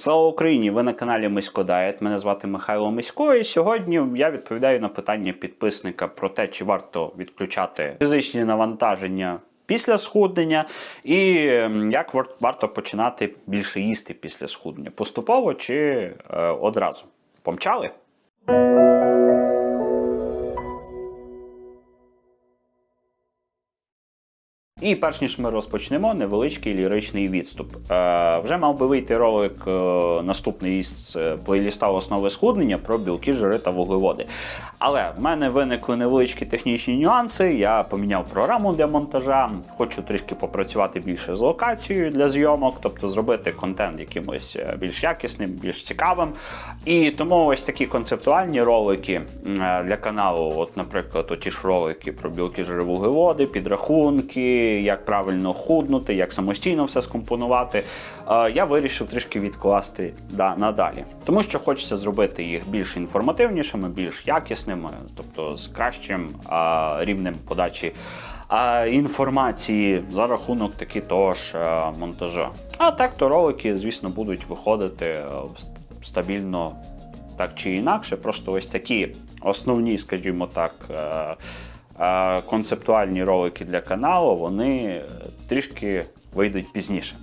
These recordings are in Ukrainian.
Слава Україні! Ви на каналі Мисько Дает. Мене звати Михайло Мисько, і сьогодні я відповідаю на питання підписника про те, чи варто відключати фізичні навантаження після схуднення, і як вар- варто починати більше їсти після схуднення. Поступово чи е, одразу. Помчали? І перш ніж ми розпочнемо, невеличкий ліричний відступ. Е, вже мав би вийти ролик е, наступний із е, плейліста основи схуднення про білки, жири та вуглеводи. Але в мене виникли невеличкі технічні нюанси. Я поміняв програму для монтажа, хочу трішки попрацювати більше з локацією для зйомок, тобто зробити контент якимось більш якісним, більш цікавим. І тому ось такі концептуальні ролики для каналу, от, наприклад, оті ж ролики про білки, жири, вуглеводи, підрахунки, як правильно худнути, як самостійно все скомпонувати. е, Я вирішив трішки відкласти да, надалі. Тому що хочеться зробити їх більш інформативнішими, більш якісними, тобто з кращим рівнем подачі інформації за рахунок таки того ж а, монтажа. А так то ролики, звісно, будуть виходити е, стабільно так чи інакше. Просто ось такі основні, скажімо так, е, е, концептуальні ролики для каналу, вони е, трішки вийдуть пізніше.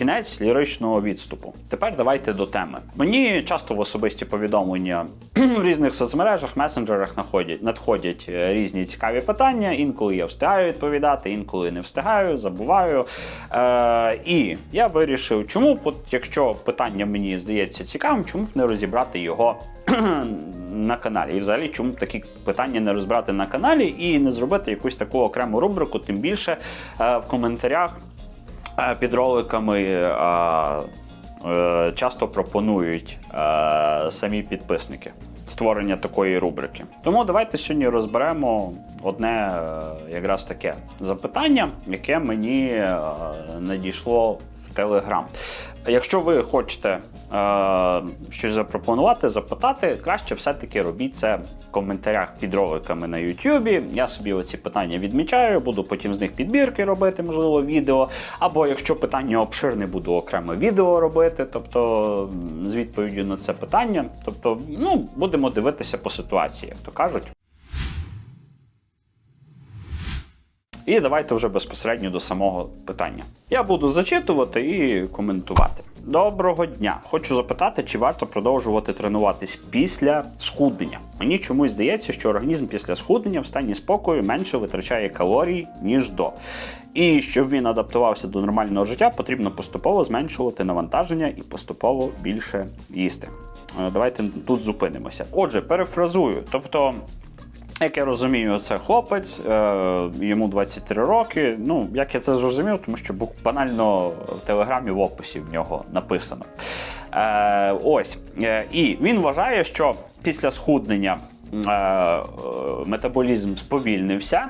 Кінець ліричного відступу. Тепер давайте до теми. Мені часто в особисті повідомлення в різних соцмережах, месенджерах надходять, надходять е, різні цікаві питання. Інколи я встигаю відповідати, інколи не встигаю, забуваю. Е, і я вирішив, чому, якщо питання мені здається цікавим, чому б не розібрати його на каналі. І взагалі, чому такі питання не розбирати на каналі і не зробити якусь таку окрему рубрику, тим більше е, в коментарях. Е, Під роликами е, е, часто пропонують самі підписники створення такої рубрики. Тому давайте сьогодні розберемо одне якраз таке запитання, яке мені надійшло в Телеграм. Якщо ви хочете е, щось запропонувати, запитати, краще все-таки робіть це в коментарях під роликами на YouTube. Я собі оці питання відмічаю, буду потім з них підбірки робити, можливо, відео. Або якщо питання обширне, буду окреме відео робити, тобто з відповіддю на це питання. Тобто, ну, будемо дивитися по ситуації, як то кажуть. І давайте вже безпосередньо до самого питання. Я буду зачитувати і коментувати. Доброго дня! Хочу запитати, чи варто продовжувати тренуватись після схуднення. Мені чомусь здається, що організм після схуднення в стані спокою менше витрачає калорій, ніж до. І щоб він адаптувався до нормального життя, потрібно поступово зменшувати навантаження і поступово більше їсти. Е, Давайте тут зупинимося. Отже, перефразую. Тобто, як я розумію, це хлопець, е, йому 23 роки. Ну, як я це зрозумів, тому що банально в телеграмі в описі в нього написано. Е, ось. Е, і він вважає, що після схуднення е, метаболізм сповільнився.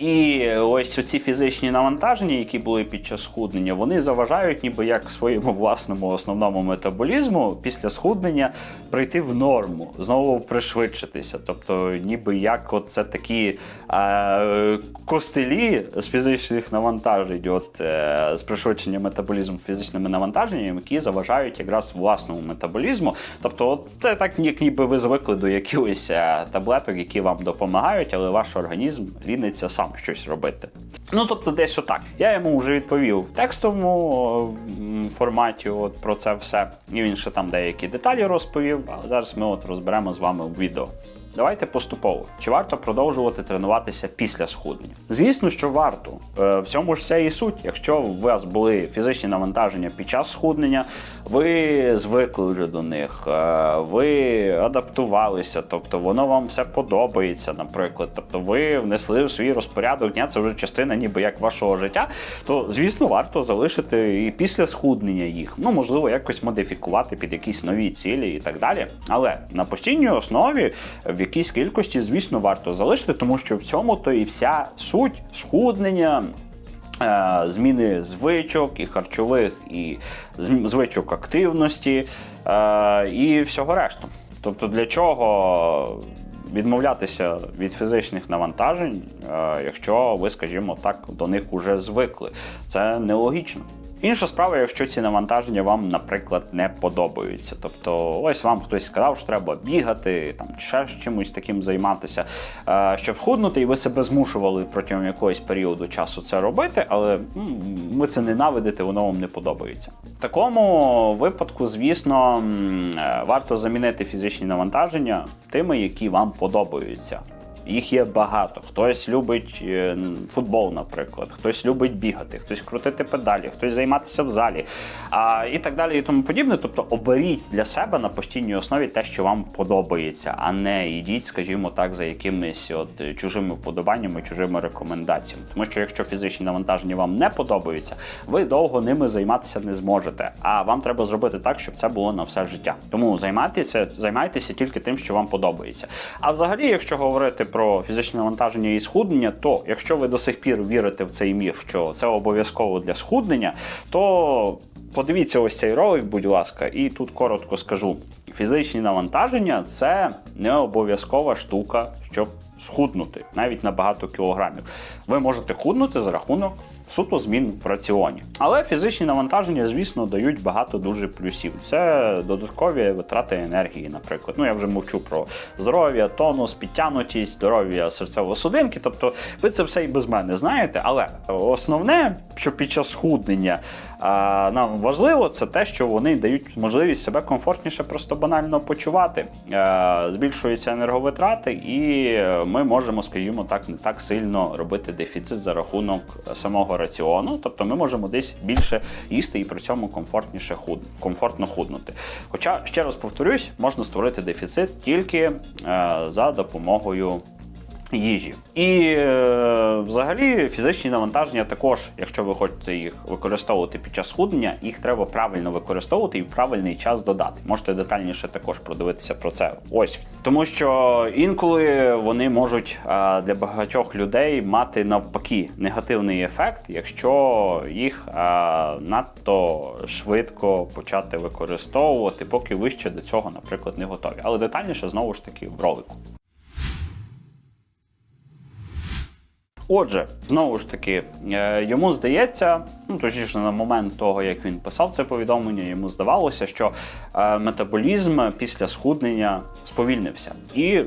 І ось ці фізичні навантаження, які були під час схуднення, вони заважають, ніби як своєму власному основному метаболізму після схуднення прийти в норму, знову пришвидшитися. Тобто, ніби як от це такі е, костелі з фізичних навантажень, от е, з пришвидшення метаболізму фізичними навантаженнями, які заважають якраз власному метаболізму. Тобто, от це так, як ніби ви звикли до якихось е, таблеток, які вам допомагають, але ваш організм ліниться сам щось робити. Ну тобто, десь отак. Я йому вже відповів в текстовому форматі от про це все. І він ще там деякі деталі розповів. А зараз ми от розберемо з вами відео. Давайте поступово. Чи варто продовжувати тренуватися після схуднення? Звісно, що варто. Е, В цьому ж вся і суть. Якщо у вас були фізичні навантаження під час схуднення, ви звикли вже до них, е, ви адаптувалися, тобто воно вам все подобається, наприклад. Тобто ви внесли в свій розпорядок дня, це вже частина ніби як вашого життя, то звісно варто залишити і після схуднення їх. Ну, можливо, якось модифікувати під якісь нові цілі і так далі. Але на постійній основі в якійсь кількості, звісно, варто залишити, тому що в цьому то і вся суть схуднення. е, Зміни звичок і харчових, і звичок активності е, і всього решту. Тобто, для чого відмовлятися від фізичних навантажень, е, якщо ви, скажімо так, до них уже звикли. Це нелогічно. Інша справа, якщо ці навантаження вам, наприклад, не подобаються. Тобто, ось вам хтось сказав, що треба бігати, там ще чимось таким займатися, е, щоб худнути, і ви себе змушували протягом якогось періоду часу це робити, але ви це ненавидите, воно вам не подобається. В такому випадку, звісно, е, варто замінити фізичні навантаження тими, які вам подобаються. Їх є багато. Хтось любить е, футбол, наприклад, хтось любить бігати, хтось крутити педалі, хтось займатися в залі, а, і так далі, і тому подібне. Тобто оберіть для себе на постійній основі те, що вам подобається, а не йдіть, скажімо так, за якимись от е, чужими вподобаннями, чужими рекомендаціями. Тому що якщо фізичні навантаження вам не подобаються, ви довго ними займатися не зможете. А вам треба зробити так, щоб це було на все життя. Тому займайтеся, займайтеся тільки тим, що вам подобається. А взагалі, якщо говорити про фізичне навантаження і схуднення, то якщо ви до сих пір вірите в цей міф, що це обов'язково для схуднення, то подивіться ось цей ролик, будь ласка, і тут коротко скажу: фізичні навантаження це не обов'язкова штука, щоб схуднути навіть на багато кілограмів. Ви можете худнути за рахунок суто змін в раціоні. Але фізичні навантаження, звісно, дають багато дуже плюсів. Це додаткові витрати енергії, наприклад. Ну я вже мовчу про здоров'я, тонус, підтягнутість, здоров'я серцево-судинки. Тобто, ви це все і без мене знаєте. Але основне, що під час схуднення нам важливо, це те, що вони дають можливість себе комфортніше, просто банально почувати. А, збільшуються енерговитрати, і ми можемо, скажімо так, не так сильно робити дефіцит за рахунок самого раціону. Тобто ми можемо десь більше їсти і при цьому комфортніше худ, комфортно худнути. Хоча, ще раз повторюсь, можна створити дефіцит тільки е, за допомогою їжі. І е, взагалі фізичні навантаження також, якщо ви хочете їх використовувати під час схуднення, їх треба правильно використовувати і в правильний час додати. Можете детальніше також продивитися про це. Ось тому, що інколи вони можуть е, для багатьох людей мати навпаки негативний ефект, якщо їх е, надто швидко почати використовувати, поки ви ще до цього, наприклад, не готові. Але детальніше знову ж таки в ролику. Отже, знову ж таки, е, йому здається, ну точніше, на момент того, як він писав це повідомлення, йому здавалося, що е, метаболізм після схуднення сповільнився. І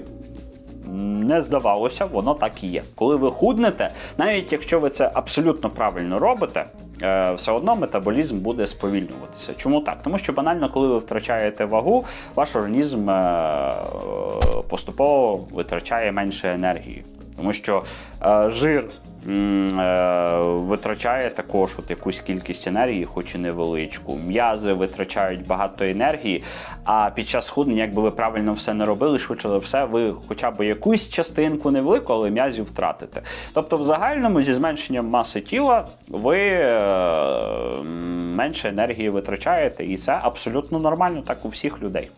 не здавалося, воно так і є. Коли ви худнете, навіть якщо ви це абсолютно правильно робите. е, Все одно метаболізм буде сповільнюватися. Чому так? Тому що банально, коли ви втрачаєте вагу, ваш організм поступово витрачає менше енергії. Тому що е, жир е, витрачає також от якусь кількість енергії, хоч і невеличку. М'язи витрачають багато енергії, а під час схуднення, якби ви правильно все не робили, швидше за все, ви хоча б якусь частинку невелику, але м'язів втратите. Тобто, в загальному зі зменшенням маси тіла ви е, менше енергії витрачаєте, і це абсолютно нормально, так у всіх людей.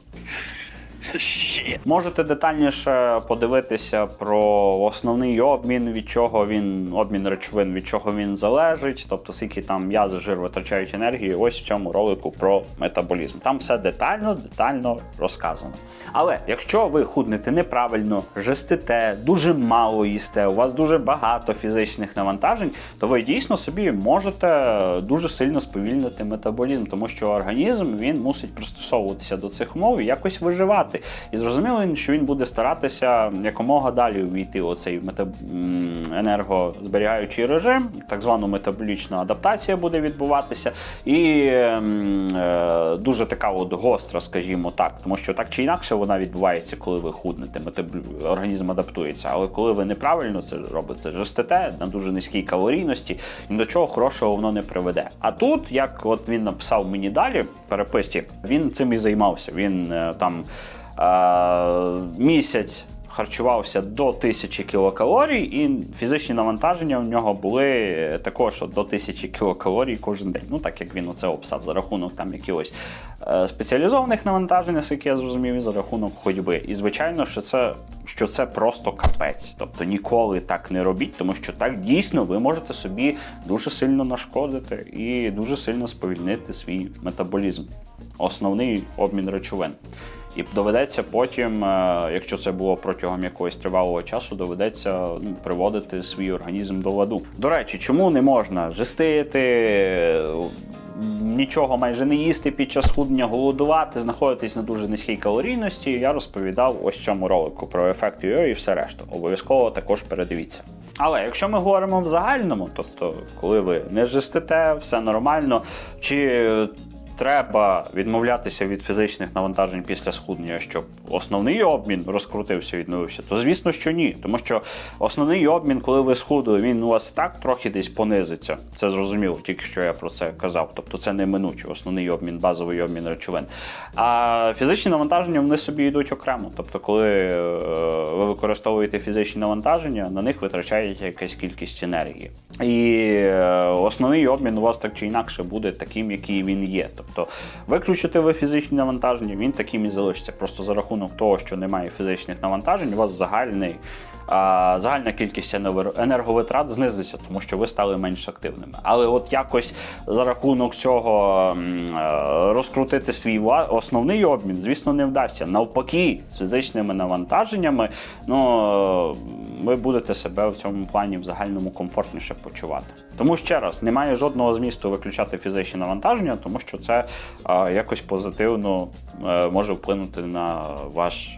Можете детальніше подивитися про основний обмін, від чого він обмін речовин, від чого він залежить, тобто скільки там м'язи, жир витрачають енергію. Ось в цьому ролику про метаболізм. Там все детально, детально розказано. Але якщо ви худнете неправильно, жестите, дуже мало їсте, у вас дуже багато фізичних навантажень, то ви дійсно собі можете дуже сильно сповільнити метаболізм, тому що організм він мусить пристосовуватися до цих умов і якось виживати. І зрозуміло, що він буде старатися якомога далі увійти у цей метаб... енергозберігаючий режим, так звану метаболічна адаптація буде відбуватися, і е, дуже така от гостра, скажімо так, тому що так чи інакше вона відбувається, коли ви худнете, метаб... організм адаптується. Але коли ви неправильно це робите, жестите на дуже низькій калорійності, ні до чого хорошого воно не приведе. А тут, як от він написав мені далі в переписці, він цим і займався. Він е, там місяць харчувався до 1000 кілокалорій, і фізичні навантаження у нього були також до 1000 кілокалорій кожен день. Ну так як він оце описав за рахунок там якихось е, спеціалізованих навантажень, наскільки я зрозумів, і за рахунок ходьби. І звичайно, що це, що це просто капець. Тобто ніколи так не робіть, тому що так дійсно ви можете собі дуже сильно нашкодити і дуже сильно сповільнити свій метаболізм, основний обмін речовин. І доведеться потім, е, якщо це було протягом якогось тривалого часу, доведеться ну, приводити свій організм до ладу. До речі, чому не можна жестити, нічого майже не їсти під час схуднення, голодувати, знаходитись на дуже низькій калорійності. Я розповідав ось цьому ролику про ефект йо і все решта. Обов'язково також передивіться. Але якщо ми говоримо в загальному, тобто, коли ви не жестите, все нормально, чи треба відмовлятися від фізичних навантажень після схуднення, щоб основний обмін розкрутився, відновився, то звісно, що ні. Тому що основний обмін, коли ви схудли, він у вас так трохи десь понизиться. Це зрозуміло, тільки що я про це казав. Тобто це неминуче, основний обмін, базовий обмін речовин. А фізичні навантаження вони собі йдуть окремо. Тобто, коли е, ви використовуєте фізичні навантаження, на них витрачаєте якась кількість енергії. І е, основний обмін у вас так чи інакше буде таким, який він є. Тобто виключити ви фізичні навантаження, він таким і залишиться. Просто за рахунок того, що немає фізичних навантажень, у вас загальний. Загальна кількість енер- енерговитрат знизиться, тому що ви стали менш активними. Але от якось за рахунок цього е, розкрутити свій основний обмін, звісно, не вдасться. Навпаки, з фізичними навантаженнями, ну ви будете себе в цьому плані в загальному комфортніше почувати. Тому ще раз, немає жодного змісту виключати фізичні навантаження, тому що це е, якось позитивно е, може вплинути на ваш.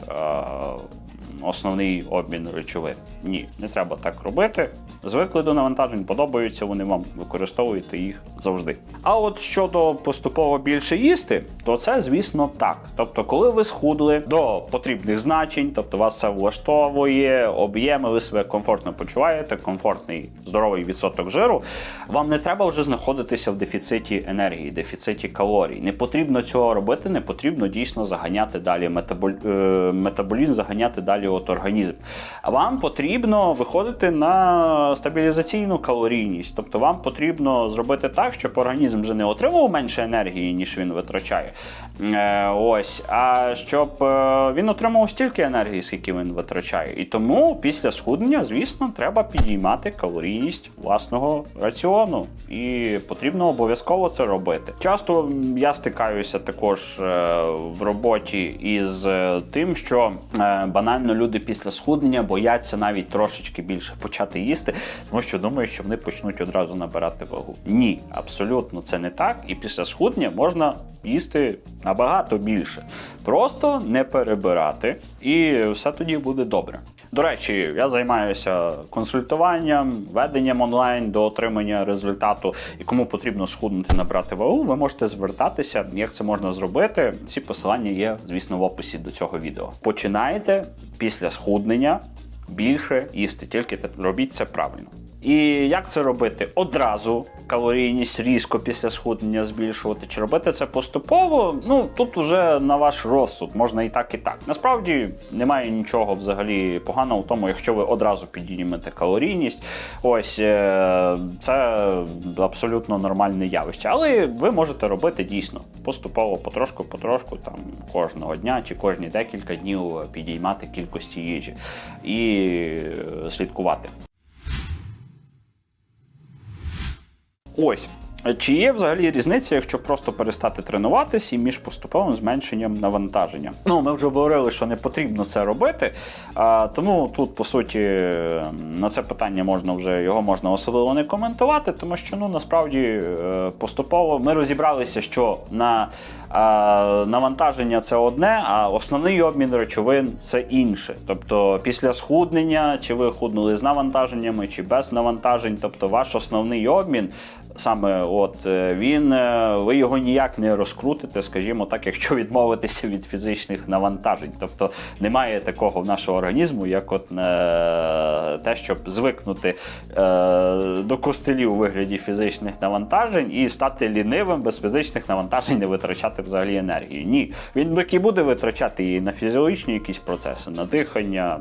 Основний обмін речовин. Ні, не треба так робити. Звикли до навантажень, подобаються вони вам, використовуйте їх завжди. А от щодо поступово більше їсти, то це, звісно, так. Тобто, коли ви схудли до потрібних значень, тобто вас все влаштовує, об'єми, ви себе комфортно почуваєте, комфортний здоровий відсоток жиру, вам не треба вже знаходитися в дефіциті енергії, дефіциті калорій. Не потрібно цього робити, не потрібно дійсно заганяти далі е, метаболізм, заганяти далі от організм. Вам потрібно виходити на стабілізаційну калорійність. Тобто вам потрібно зробити так, щоб організм вже не отримував менше енергії, ніж він витрачає. Е, ось, а щоб е, він отримував стільки енергії, скільки він витрачає. І тому після схуднення, звісно, треба підіймати калорійність власного раціону. І потрібно обов'язково це робити. Часто я стикаюся також е, в роботі із тим, що банально люди після схуднення бояться навіть трошечки більше почати їсти, тому що думають, що вони почнуть одразу набирати вагу. Ні, абсолютно це не так. І після схуднення можна їсти набагато більше. Просто не перебирати, і все тоді буде добре. До речі, я займаюся консультуванням, веденням онлайн до отримання результату. І кому потрібно схуднути, набрати вагу, ви можете звертатися. Як це можна зробити? Ці посилання є, звісно, в описі до цього відео. Починайте після схуднення більше їсти, тільки робіть це правильно. І як це робити? Одразу калорійність різко після схуднення збільшувати, чи робити це поступово? Ну тут уже на ваш розсуд, можна і так, і так. Насправді немає нічого взагалі поганого в тому, якщо ви одразу піднімете калорійність. Ось е, це абсолютно нормальне явище. Але ви можете робити дійсно поступово, потрошку, потрошку, там кожного дня чи кожні декілька днів підіймати кількості їжі і е, слідкувати. Ось. Чи є взагалі різниця, якщо просто перестати тренуватись і між поступовим зменшенням навантаження? Ну, ми вже говорили, що не потрібно це робити. А, тому тут, по суті, на це питання можна вже його можна особливо не коментувати, тому що ну насправді е, поступово ми розібралися, що на а, навантаження це одне, а основний обмін речовин це інше. Тобто, після схуднення, чи ви худнули з навантаженнями, чи без навантажень, тобто ваш основний обмін. Саме от е, він, е, ви його ніяк не розкрутите, скажімо так, якщо відмовитися від фізичних навантажень. Тобто немає такого в нашого організму, як от е, те, щоб звикнути до костелів у вигляді фізичних навантажень і стати лінивим без фізичних навантажень, не витрачати взагалі енергію. Ні, він таки буде витрачати її на фізіологічні якісь процеси, на дихання,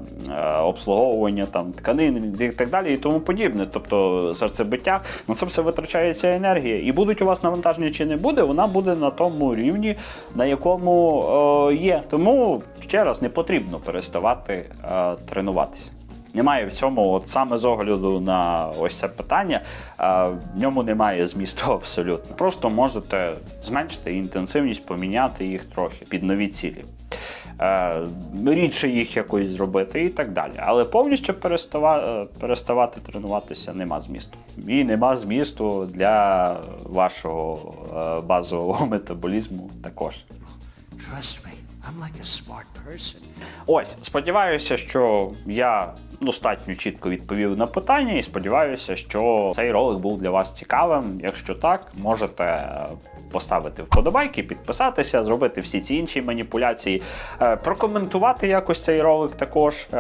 обслуговування там тканин і так далі, і тому подібне. Тобто серцебиття, на це все витрачається енергія. І будуть у вас навантаження чи не буде, вона буде на тому рівні, на якому е, є. Тому ще раз не потрібно переставати е, тренуватися. Немає в цьому, от саме з огляду на ось це питання, е, в ньому немає змісту абсолютно. Просто можете зменшити інтенсивність, поміняти їх трохи під нові цілі. Е, рідше їх якось зробити і так далі. Але повністю перестава, е, переставати тренуватися нема змісту. І нема змісту для вашого е, базового метаболізму також. Trust me, I'm like a smart person. Ось, сподіваюся, що я достатньо чітко відповів на питання, і сподіваюся, що цей ролик був для вас цікавим. Якщо так, можете е, поставити вподобайки, підписатися, зробити всі ці інші маніпуляції, е, прокоментувати якось цей ролик також. Е,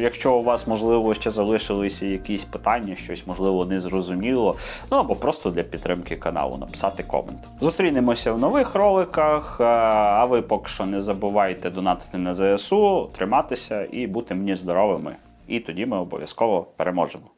Якщо у вас, можливо, ще залишилися якісь питання, щось можливо не зрозуміло, ну або просто для підтримки каналу написати комент. Зустрінемося в нових роликах. А ви поки що не забувайте донатити на ЗСУ, триматися і бути мені здоровими. І тоді ми обов'язково переможемо.